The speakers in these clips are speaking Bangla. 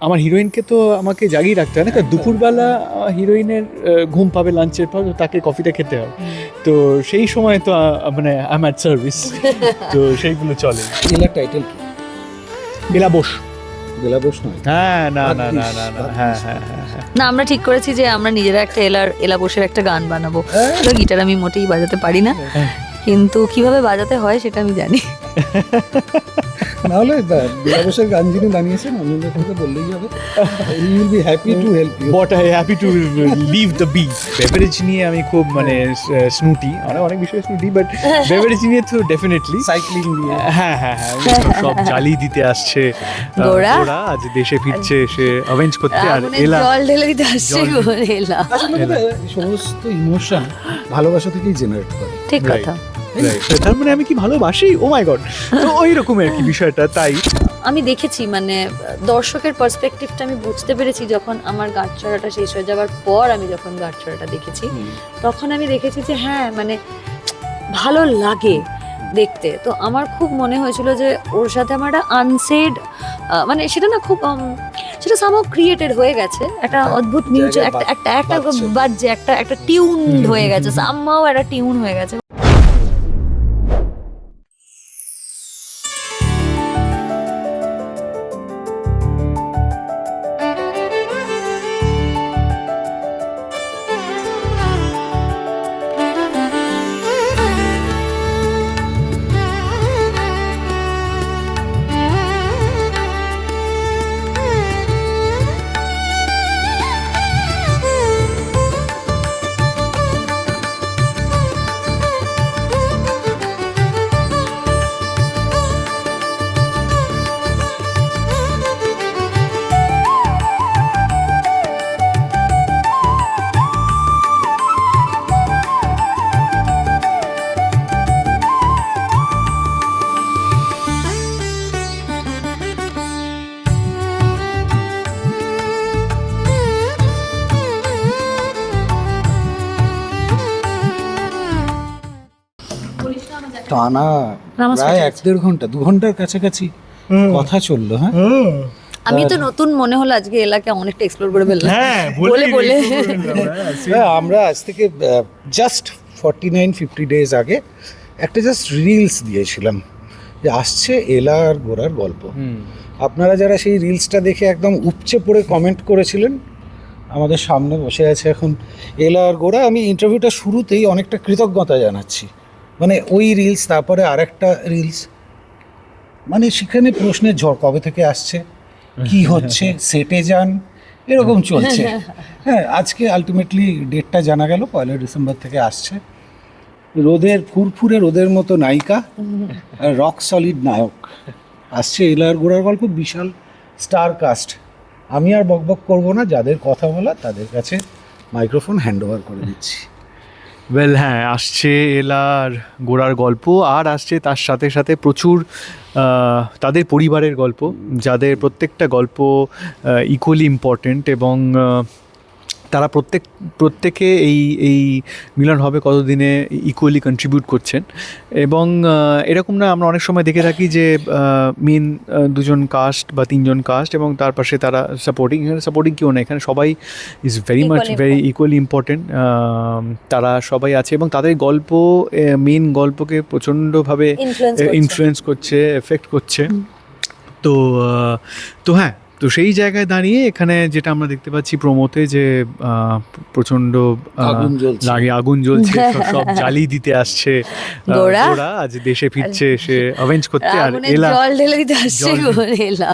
আমার হিরোইনকে তো আমাকে জাগিয়ে রাখতে হয় না কারণ দুপুরবেলা হিরোইনের ঘুম পাবে লাঞ্চের পর তাকে কফিটা খেতে হবে তো সেই সময় তো মানে আই এম অ্যাট সার্ভিস তো সেইগুলো চলে। এলার টাইটেল কি? বেলা বস। বেলা বোস নয়? হ্যাঁ না না না না না হ্যাঁ হ্যাঁ হ্যাঁ হ্যাঁ। না আমরা ঠিক করেছি যে আমরা নিজেরা একটা এলার এলা বসের একটা গান বানাবো। তো গিটার আমি মোটেই বাজাতে পারি না। হ্যাঁ। কিন্তু কীভাবে বাজাতে হয় সেটা আমি জানি। নাহলে বা- বেলা গান যিনি বানিয়েছেন অনিন্দ্র থেকে বললেই হবে। He will be happy to help you but I happy to leave the be beverage নিয়ে আমি খুব মানে স্নুটি আমরা অনেক বিষয়ে স্নুটি বাট বেভারেজ নিয়ে তো ডেফিনেটলি সাইক্লিং নিয়ে। হ্যাঁ হ্যাঁ হ্যাঁ সব- জ্বালিয়ে দিতে আসছে? গোরা? আজ দেশে ফিরছে সে অ্যাভেঞ্জ করতে আর এলা জল ঢেলে দিতে আসছে এলা সমস্ত ইমোশন ভালোবাসা থেকেই জেনারেট করে। ঠিক কথা. তার মানে আমি কি ভালোবাসি? ও মাই গড তো ওই রকম আর কি বিষয়টা তাই। আমি দেখেছি মানে দর্শকের পার্সপেক্টিভটা আমি বুঝতে পেরেছি যখন আমার গাঁট চড়াটা শেষ হয়ে যাওয়ার পর আমি যখন গাঁট চড়াটা দেখেছি। তখন আমি দেখেছি যে হ্যাঁ মানে ভালো লাগে দেখতে। তো আমার খুব মনে হয়েছিল যে ওর সাথে আমার একটা আনসেড মানে সেটা না খুব সেটা সামও ক্রিয়েটেড হয়ে গেছে। একটা অদ্ভুত মিউচুয়াল একটা একটা একটা। বাজছে একটা একটা টিউন হয়ে গেছে সামহাও একটা টিউন হয়ে গেছে। টানা প্রায় এক দেড় ঘণ্টা দু ঘণ্টার কাছাকাছি কথা চলল হ্যাঁ? আমি তো নতুন মনে হলো আজকে এলাকা অনেকটা এক্সপ্লোর করে ফেললাম। হ্যাঁ বলে বলে। হ্যাঁ, আমরা আজ থেকে just forty nine fifty days আগে একটা জাস্ট রিলস দিয়েছিলাম যে আসছে এলা আর গোড়ার গল্প। আপনারা যারা সেই রিলসটা দেখে একদম উপচে পড়ে কমেন্ট করেছিলেন আমাদের সামনে বসে আছে এখন এলা আর গোড়া আমি ইন্টারভিউটা শুরুতেই অনেকটা কৃতজ্ঞতা জানাচ্ছি। মানে ওই রিলস তারপরে আরেকটা রিলস মানে সেখানে প্রশ্নের ঝড় কবে থেকে আসছে, কি হচ্ছে, সেটে যান, এরকম চলছে। হ্যাঁ আজকে আলটিমেটলি ডেটটা জানা গেল, পয়লা ডিসেম্বর থেকে আসছে। রোদের, ফুরফুরে রোদের মতো নায়িকা রক সলিড নায়ক। আসছে এলার গোড়ার গল্প, বিশাল স্টার কাস্ট আমি আর বকবক করব না, যাদের কথা বলা, তাদের কাছে মাইক্রোফোন হ্যান্ড ওভার করে দিচ্ছি। ওয়েল হ্যাঁ আসছে এলার গোড়ার গল্প আর আসছে তার সাথে সাথে প্রচুর তাদের পরিবারের গল্প, যাদের প্রত্যেকটা গল্প ইকুয়ালি ইম্পর্টেন্ট এবং তারা প্রত্যেক প্রত্যেকে এই এই মিলন হবে কতদিনে ইকুয়ালি কন্ট্রিবিউট করছেন। এবং এরকম না আমরা অনেক সময় দেখে থাকি যে মেন দুজন কাস্ট বা তিনজন কাস্ট এবং তার পাশে তারা সাপোর্টিং এখানে সাপোর্টিং কেউ না এখানে সবাই is very much very equally important তারা সবাই আছে এবং তাদের গল্প মেন গল্পকে প্রচণ্ডভাবে। ইনফ্লুয়েন্স করছে। এফেক্ট করছে তো তো হ্যাঁ তো সেই জায়গায় দাঁড়িয়ে এখানে যেটা আমরা দেখতে পাচ্ছি প্রমোতে যে প্রচণ্ড প্রচণ্ড আহ, আগুন জ্বলছে। লাগে আগুন জ্বলছে সব- জালি জ্বালিয়ে দিতে আসছে? গোরা? আজ দেশে ফিরছে সে অভেঞ্জ করতে আর এলা জল ঢেলে দিতে আসছে এলা।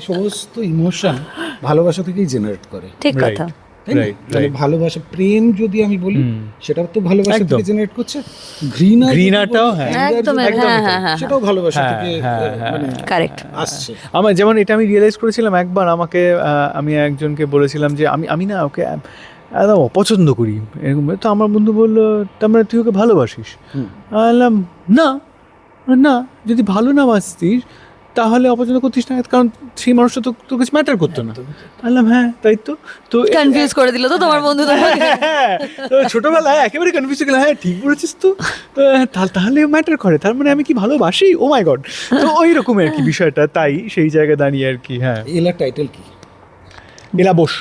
সমস্ত ইমোশন ভালোবাসা থেকেই জেনারেট করে। ঠিক কথা। তাই না? মানে ভালোবাসা প্রেম যদি আমি বলি সেটাও তো ভালোবাসা থেকে জেনারেট করছে। ঘৃণা ঘৃণাটাও হ্যাঁ। একদম, হ্যাঁ, হ্যাঁ। হ্যাঁ, সেটাও ভালোবাসা থেকে হ্যাঁ, মানে কারেক্ট আসছে। আমার যেমন এটা আমি রিয়েলাইজ করেছিলাম একবার আমাকে আমি একজনকে বলেছিলাম যে আমি আমি না ওকে একদম অপছন্দ করি। এরকম তো আমার বন্ধু বলল তার মানে তুই ওকে ভালোবাসিস। বললাম না। না যদি ভালো না বাসতিস তাহলে অপছন্দ করতিস না কারণ সেই মানুষটা তো তোর কাছে ম্যাটার করতো না। বললাম হ্যাঁ তাই তো। তো কনফিউজ করে দিল তো তোমার বন্ধু তোমাকে হ্যাঁ, তো ছোটবেলায় একেবারে কনফিউজ হয়ে গেলাম হ্যাঁ ঠিক বলেছিস তা- তাহলে ম্যাটার করে। তার মানে আমি কি ভালোবাসি? ও মাই গড তো ওই রকমের কি বিষয়টা তাই সেই জায়গায় দাঁড়িয়ে আর কি হ্যাঁ। এলার টাইটেল কি? এলা বস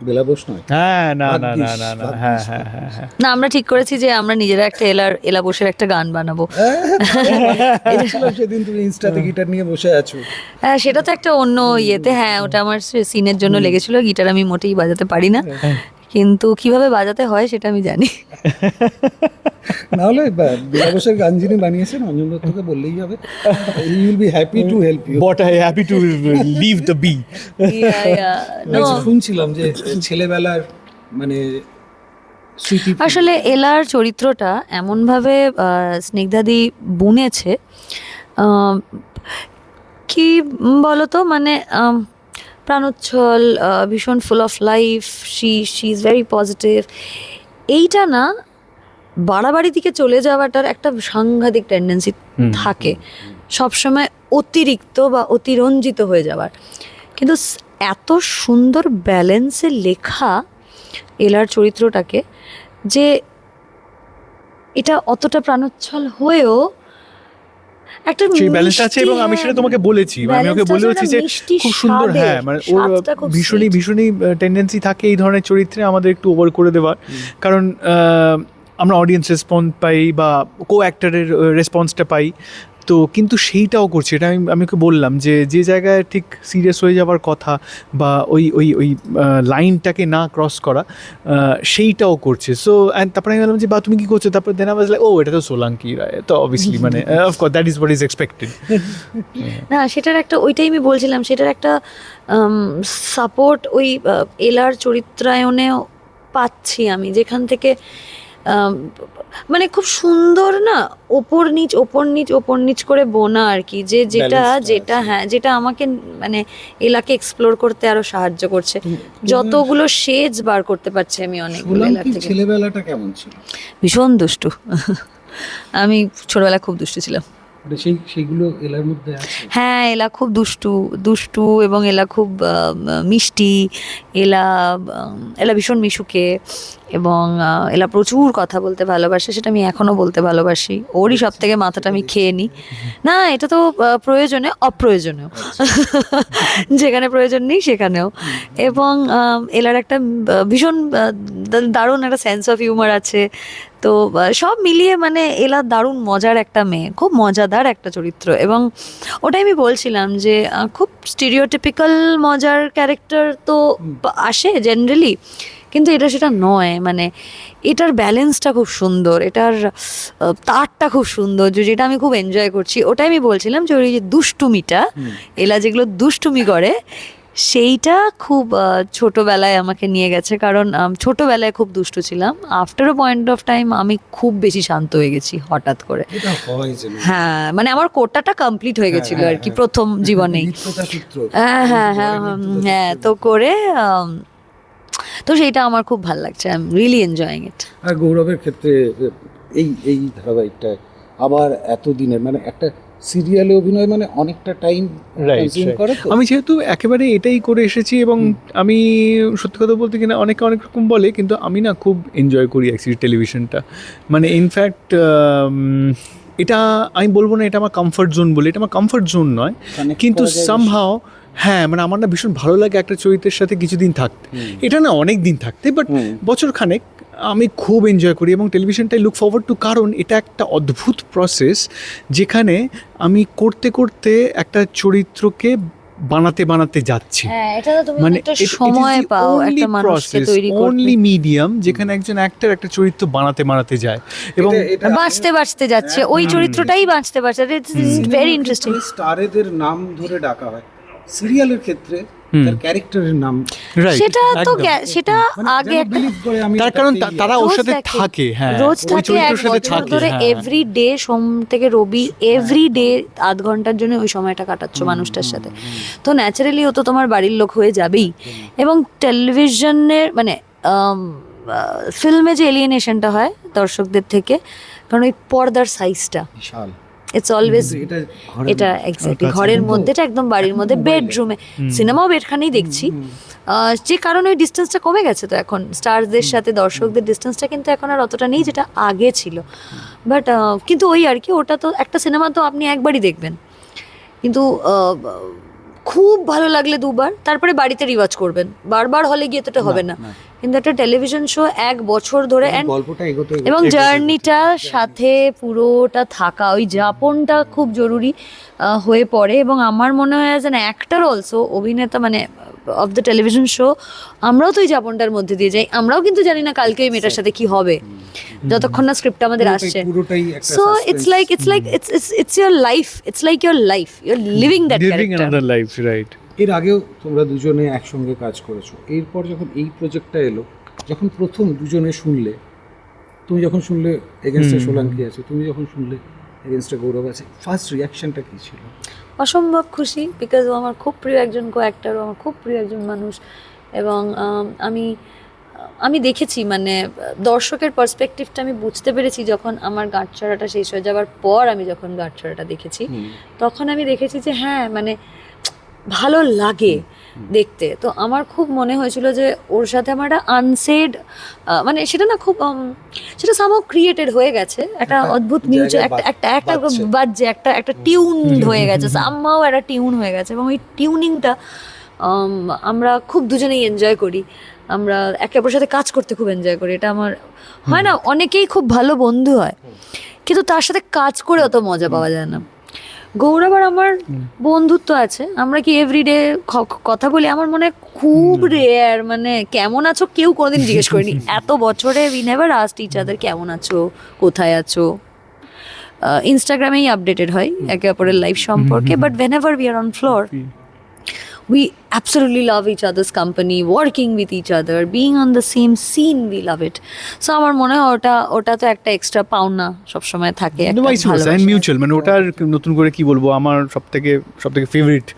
বেলা বোস নয়। হ্যাঁ না না না না না হ্যাঁ হ্যাঁ হ্যাঁ হ্যাঁ। না আমরা ঠিক করেছি যে আমরা নিজেরা একটা এলার এলা বসের একটা গান বানাবো। সেদিন তুমি ইনস্টাতে গিটার নিয়ে বসে আছো। হ্যাঁ সেটা তো একটা অন্য ইয়েতে হ্যাঁ ওটা আমার সিনের জন্য লেগেছিল গিটার আমি মোটেই বাজাতে পারি না। কিন্তু কীভাবে বাজাতে হয় সেটা আমি জানি। নাহলে বোসের গান যিনি বানিয়েছেন অঞ্জন দত্তকে বললেই হবে। He will be happy to help you but I happy to leave the be শুনছিলাম যে ছেলেবেলার মানে আসলে এলার চরিত্রটা এমনভাবে স্নিগ্ধাদি বুনেছে কি বলতো মানে প্রাণোচ্ছল ভীষণ full of life she she is very positive এইটা না বাড়াবাড়ি দিকে চলে যাওয়াটার একটা সাংঘাতিক টেন্ডেন্সি থাকে। সবসময় অতিরিক্ত বা অতিরঞ্জিত হয়ে যাওয়ার। কিন্তু এত সুন্দর ব্যালেন্সে লেখা এলার চরিত্রটাকে যে এটা অতটা প্রাণোচ্ছল হয়েও একটা সেই ব্যালেন্সটা আছে এবং আমি সেটা তোমাকে বলেছি মানে আমি ওকে বলেছি বলেওছি যে খুব সুন্দর হ্যাঁ মানে ওর ভীষণই ভীষণই টেন্ডেন্সি থাকে এই ধরনের চরিত্রে আমাদের একটু ওভার করে দেওয়ার। কারণ আমরা অডিয়েন্স রেসপন্স পাই বা কো অ্যাক্টারের রেসপন্সটা পাই। তো কিন্তু সেইটাও করছে। এটা আমি আমি ওকে বললাম যে যে জায়গায় ঠিক সিরিয়াস হয়ে যাওয়ার কথা বা ওই ওই ওই লাইনটাকে না ক্রস করা সেইটাও করছে। সো অ্যান্ড তারপরে আমি বললাম যে বা তুমি কী করছ? তারপরে দেন আওয়াজ ও এটা তো সোলাঙ্কি রায়। তো অবভিয়াসলি মানে of course that is what is expected না সেটার একটা ওইটাই আমি বলছিলাম সেটার একটা সাপোর্ট ওই এলার চরিত্রায়নেও পাচ্ছি আমি। যেখান থেকে মানে খুব সুন্দর না? ওপর নিচ ওপর নিচ ওপর নিচ করে বোনা আর কি যে যেটা যেটা হ্যাঁ যেটা আমাকে মানে এলাকে এক্সপ্লোর করতে আরও সাহায্য করছে। যতগুলো শেজ বার করতে পারছি আমি থেকে। ছেলেবেলাটা কেমন ছিল? ভীষণ দুষ্টু। আমি ছোটবেলায় খুব দুষ্টু ছিলাম। মানে সেইগুলো এলার মধ্যে হ্যাঁ এলা খুব দুষ্টু দুষ্টু এবং এলা খুব মিষ্টি এলা এলা ভীষণ মিশুকে এবং এলা প্রচুর কথা বলতে ভালোবাসে সেটা আমি এখনও বলতে ভালোবাসি। ওরই সব থেকে মাথাটা আমি খেয়ে নিই। না এটা তো প্রয়োজনে অপ্রয়োজনেও। যেখানে প্রয়োজন নেই সেখানেও। এবং এলার একটা ভীষণ দারুণ একটা সেন্স অফ হিউমার আছে। তো সব মিলিয়ে মানে এলা দারুণ মজার একটা মেয়ে খুব মজাদার একটা চরিত্র। এবং ওটাই আমি বলছিলাম যে খুব স্টিরিওটিপিক্যাল মজার ক্যারেক্টার তো আসে জেনারেলি কিন্তু এটা সেটা নয় মানে এটার ব্যালেন্সটা খুব সুন্দর এটার তারটা খুব সুন্দর যে যেটা আমি খুব এনজয় করছি। ওটাই আমি বলছিলাম যে ওই যে দুষ্টুমিটা এলা যেগুলো দুষ্টুমি করে সেইটা খুব ছোটোবেলায় আমাকে নিয়ে গেছে। কারণ ছোটোবেলায় খুব দুষ্টু ছিলাম। After a point of time আমি খুব বেশি শান্ত হয়ে গেছি হঠাৎ করে। হয় হ্যাঁ মানে আমার কোটাটা কমপ্লিট হয়ে গেছিল আর কি প্রথম জীবনেই। হ্যাঁ হ্যাঁ হ্যাঁ হ্যাঁ তো করে তো সেটা আমার খুব ভালো লাগছে I am really enjoying it আর গৌরবের ক্ষেত্রে এই এই ধারাবাহিকটা আবার এত দিনের মানে একটা সিরিয়ালে অভিনয় মানে অনেকটা টাইম কনজিউম করে তো। আমি যেহেতু একেবারে এটাই করে এসেছি এবং আমি সত্যি কথা বলতে কিনা অনেকে অনেক রকম বলে কিন্তু আমি না খুব এনজয় করি অ্যাকচুয়ালি টেলিভিশনটা মানে ইনফ্যাক্ট এটা আমি বলব না এটা আমার কমফর্ট জোন বলে এটা আমার কমফর্ট জোন নয়। কিন্তু সামহাও হ্যাঁ মানে আমার না ভীষণ ভালো লাগে একটা চরিত্রের সাথে কিছুদিন থাকতে। এটা না অনেক দিন থাকতে বাট। বছর খানেক আমি খুব এনজয় করি এবং টেলিভিশনটাই লুক ফরওয়ার্ড টু কারণ এটা একটা অদ্ভুত প্রসেস যেখানে আমি করতে করতে একটা চরিত্রকে বানাতে বানাতে যাচ্ছি। হ্যাঁ এটা তুমি মানে সময় পাও একটা মানুষকে তৈরি করতে। অনলি মিডিয়াম যেখানে একজন অ্যাক্টর একটা চরিত্র বানাতে বানাতে যায়। এবং বাঁচতে বাঁচতে যাচ্ছে ওই চরিত্রটাই বাঁচতে বাঁচতে ভেরি ইন্টারেস্টিং স্টারেদের নাম ধরে ডাকা হয়। সিরিয়ালের ক্ষেত্রে তার ক্যারেক্টারের নাম সেটা তো সেটা মানে আগে একটা believe করে তার কারণ তারা ওর সাথে থাকে। হ্যাঁ। রোজ থাকে এক বছর ধরে হ্যাঁ। এভরি ডে সোম থেকে রবি এভরি ডে আধ ঘণ্টার জন্য ওই সময়টা কাটাচ্ছ মানুষটার সাথে। তো ন্যাচারালি ও তো তোমার বাড়ির লোক হয়ে যাবেই। এবং টেলিভিশনের মানে ফিল্মে যে এলিয়েনেশনটা হয় দর্শকদের থেকে কারণ ওই পর্দার সাইজটা বিশাল। ইটস অলওয়েজ এটা এক্স্যাক্টলি ঘরের মধ্যে। এটা একদম বাড়ির মধ্যে বেডরুমে সিনেমাও এখানেই দেখছি। যে কারণে ওই ডিস্টেন্সটা কমে গেছে তো এখন। স্টারদের সাথে দর্শকদের ডিস্টেন্সটা কিন্তু এখন আর অতটা নেই যেটা আগে ছিল। বাট কিন্তু ওই আর কি ওটা তো একটা সিনেমা তো আপনি একবারই দেখবেন। কিন্তু খুব ভালো লাগলে দুবার তারপরে বাড়িতে রিওয়াজ করবেন। বারবার হলে গিয়ে তো হবে না। কিন্তু একটা টেলিভিশন শো এক বছর ধরে and গল্পটা এবং জার্নিটা সাথে পুরোটা থাকা ওই যাপনটা খুব জরুরি হয়ে পড়ে। এবং আমার মনে হয় অ্যাজ অ্যান অ্যাক্টার অলসো অভিনেতা মানে অফ দ্য টেলিভিশন শো আমরাও তো ওই যাপনটার মধ্যে দিয়ে যাই। আমরাও কিন্তু জানি না কালকে ওই মেয়েটার সাথে কি হবে। যতক্ষণ না স্ক্রিপ্ট আমাদের আসছে। So it's like it's like it's it's it's your life it's like your life your living that living character life right এর আগেও তোমরা দুজনে একসঙ্গে কাজ করেছ। এরপর যখন এই প্রজেক্টটা এলো যখন প্রথম দুজনে শুনলে তুমি যখন শুনলে এগেনস্টে সোলাঙ্কি আছে তুমি যখন শুনলে এগেনস্টে গৌরব আছে ফার্স্ট রিয়াকশনটা কী ছিল? অসম্ভব খুশি বিকজ ও আমার খুব প্রিয় একজন কো অ্যাক্টার ও আমার খুব প্রিয় একজন মানুষ এবং আমি আমি দেখেছি মানে দর্শকের পার্সপেক্টিভটা আমি বুঝতে পেরেছি যখন আমার গাঁটছড়াটা শেষ হয়ে যাওয়ার পর আমি যখন গাঁটছড়াটা দেখেছি। তখন আমি দেখেছি যে হ্যাঁ মানে ভালো লাগে দেখতে। তো আমার খুব মনে হয়েছিল যে ওর সাথে আমার একটা আনসেড মানে সেটা না খুব সেটা সামও ক্রিয়েটেড হয়ে গেছে। একটা একটা অদ্ভুত মিউচুয়াল একটা একটা একটা বাজছে। একটা একটা টিউন হয়ে গেছে সামহাও একটা টিউন হয়ে গেছে এবং ওই টিউনিংটা আমরা খুব দুজনেই এনজয় করি। আমরা একে অপরের সাথে কাজ করতে খুব এনজয় করি। এটা আমার হয় না অনেকেই খুব ভালো বন্ধু হয় কিন্তু তার সাথে কাজ করে অত মজা পাওয়া যায় না। গৌরব আর আমার বন্ধুত্ব আছে। আমরা কি এভরিডে কথা বলি? আমার মনে খুব রেয়ার মানে কেমন আছো কেউ কোনোদিন জিজ্ঞেস করিনি। এত বছরে we never asked each other কেমন আছো কোথায় আছো? ইনস্টাগ্রামেই আপডেটেড হয় একে অপরের লাইফ সম্পর্কে but whenever we are on floor we absolutely love each other's company working with each other being on the same scene we love it so আমার মনে হয় ওটা ওটা তো একটা এক্সট্রা পাওনা সবসময় থাকে। এন্ড মিউচুয়াল মানে ওটার নতুন করে কি বলব আমার সব থেকে সব থেকে ফেভারিট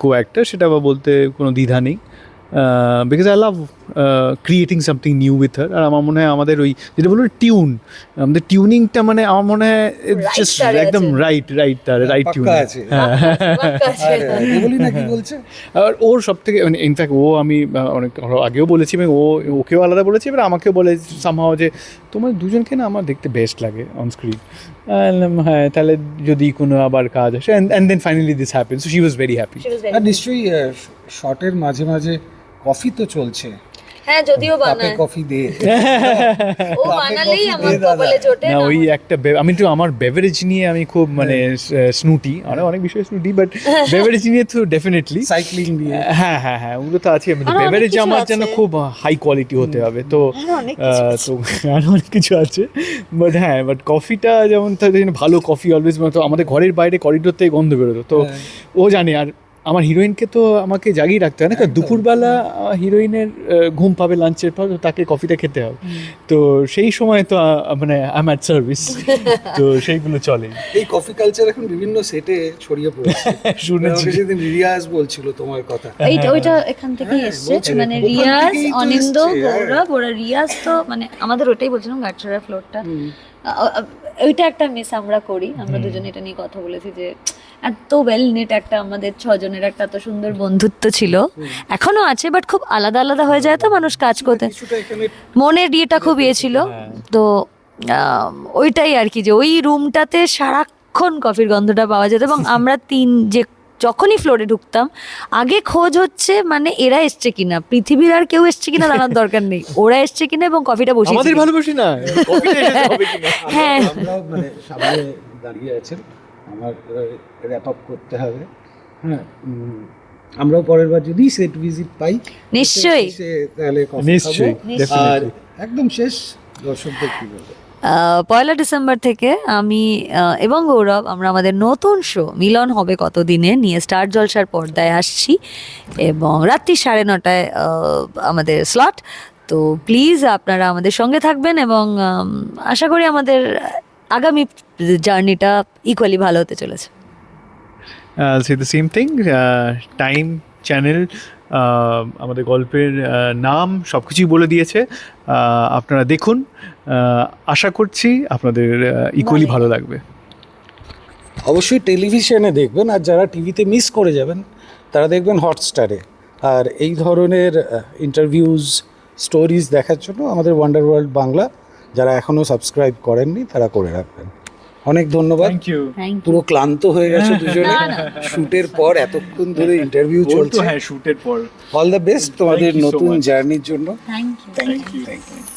কো অ্যাক্টার সেটা বা বলতে কোনো দ্বিধা নেই because I love creating something new with her আর আমার মনে হয় আমাদের ওই যেটা বলব টিউন আমাদের টিউনিংটা মানে আমার মনে হয় জাস্ট একদম রাইট রাইট তার রাইট টিউন আছে। আর ওর সব থেকে মানে ইনফ্যাক্ট ও আমি অনেক আগেও বলেছি এবং ও ওকেও আলাদা বলেছি এবার আমাকেও বলে সামহাও যে তোমার দুজনকে না আমার দেখতে বেস্ট লাগে অন স্ক্রিন হ্যাঁ তাহলে যদি কোনো আবার কাজ আসে and then finally this happen so she was very happy আর নিশ্চয়ই শর্টের মাঝে মাঝে কফি তো চলছে। হ্যাঁ যদিও বানায়। কফি দে। ও বানালেই কফি আমার দাদা। কপালে জোটে না না ওই একটা আমি তো আমার বেভারেজ নিয়ে আমি খুব মানে স্নুটি আমরা অনেক বিষয়ে স্নুটি বাট বেভারেজ নিয়ে তো ডেফিনেটলি সাইক্লিং দিয়ে হ্যাঁ হ্যাঁ হ্যাঁ ওগুলো তো আছে আরও অনেক বেভারেজ আমার যেন খুব হাই কোয়ালিটি হতে হবে তো তো আরও অনেক কিছু আছে। বাট হ্যাঁ বাট কফিটা যেমন ভালো কফি অলওয়েজ তো আমাদের ঘরের বাইরে করিডোর থেকে গন্ধ বেরোতো তো ও জানে। আর আমার হিরোইনকে তো আমাকে জাগিয়ে রাখতে হয় না কারণ দুপুরবেলা হিরোইনের ঘুম পাবে লাঞ্চের পর তাকে কফিটা খেতে হবে। তো সেই সময় তো মানে আই এম অ্যাট সার্ভিস তো সেইগুলো চলে। এই কফি কালচার এখন বিভিন্ন সেটে ছড়িয়ে পড়েছে। শুনেছি। সেদিন রিয়াজ বলছিল তোমার কথা। এইটা ওইটা এখান থেকেই এসেছে। মানে রিয়াজ তো অনিন্দ হ্যাঁ। গৌরব ওরা রিয়াজ তো মানে আমাদের ওটাই বলছিলাম গাছড়া ফ্লোরটা ওইটা একটা মিস আমরা করি। আমরা দুজনে এটা নিয়ে কথা বলেছি যে এত ওয়েল নেট একটা আমাদের ছজনের একটা এত সুন্দর বন্ধুত্ব ছিল। এখনও আছে বাট খুব আলাদা আলাদা হয়ে যায় তো মানুষ কাজ করতে। মনের ইয়েটা খুব ইয়ে ছিল। তো ওইটাই আর কি যে ওই রুমটাতে সারাক্ষণ কফির গন্ধটা পাওয়া যেত এবং আমরা তিন যে যখনই ফ্লোরে ঢুকতাম আগে খোঁজ হচ্ছে মানে এরা এসছে কিনা? পৃথিবীর আর কেউ এসছে কিনা জানার দরকার নেই। ওরা এসছে কিনা এবং কফিটা বসে আমাদের ভালোবাসি না। হ্যাঁ। মানে দাঁড়িয়ে আছেন। আমার র্যাপ আপ করতে হবে। হ্যাঁ আমরাও পরের বার যদি সেট ভিজিট পাই নিশ্চয়ই। তাহলে নিশ্চয়ই, আর একদম শেষ দর্শকদের কি বলব? পয়লা ডিসেম্বর থেকে আমি এবং গৌরব আমরা আমাদের নতুন শো মিলন হবে কতদিনে নিয়ে স্টার জলসার পর্দায় আসছি। এবং রাত্রি সাড়ে নটায় আমাদের স্লট তো প্লিজ আপনারা আমাদের সঙ্গে থাকবেন এবং আশা করি আমাদের আগামী জার্নিটা ইকুয়ালি ভালো হতে চলেছে। Say the same thing. Uh, channel আমাদের গল্পের নাম সব কিছুই বলে দিয়েছে। আপনারা দেখুন আশা করছি আপনাদের ইকুয়ালি ভালো লাগবে। অবশ্যই টেলিভিশনে দেখবেন আর যারা টিভিতে মিস করে যাবেন তারা দেখবেন হটস্টারে আর এই ধরনের ইন্টারভিউজ স্টোরিজ দেখার জন্য আমাদের ওয়ান্ডার ওয়ার্ল্ড বাংলা যারা এখনও সাবস্ক্রাইব করেননি তারা করে রাখবেন। অনেক ধন্যবাদ। পুরো ক্লান্ত হয়ে গেছে দুজনে। শুটের পর এতক্ষণ ধরে ইন্টারভিউ চলছে। হ্যাঁ শুটের পর। অল দ্য বেস্ট তোমাদের নতুন জার্নির জন্য। Thank you thank you thank you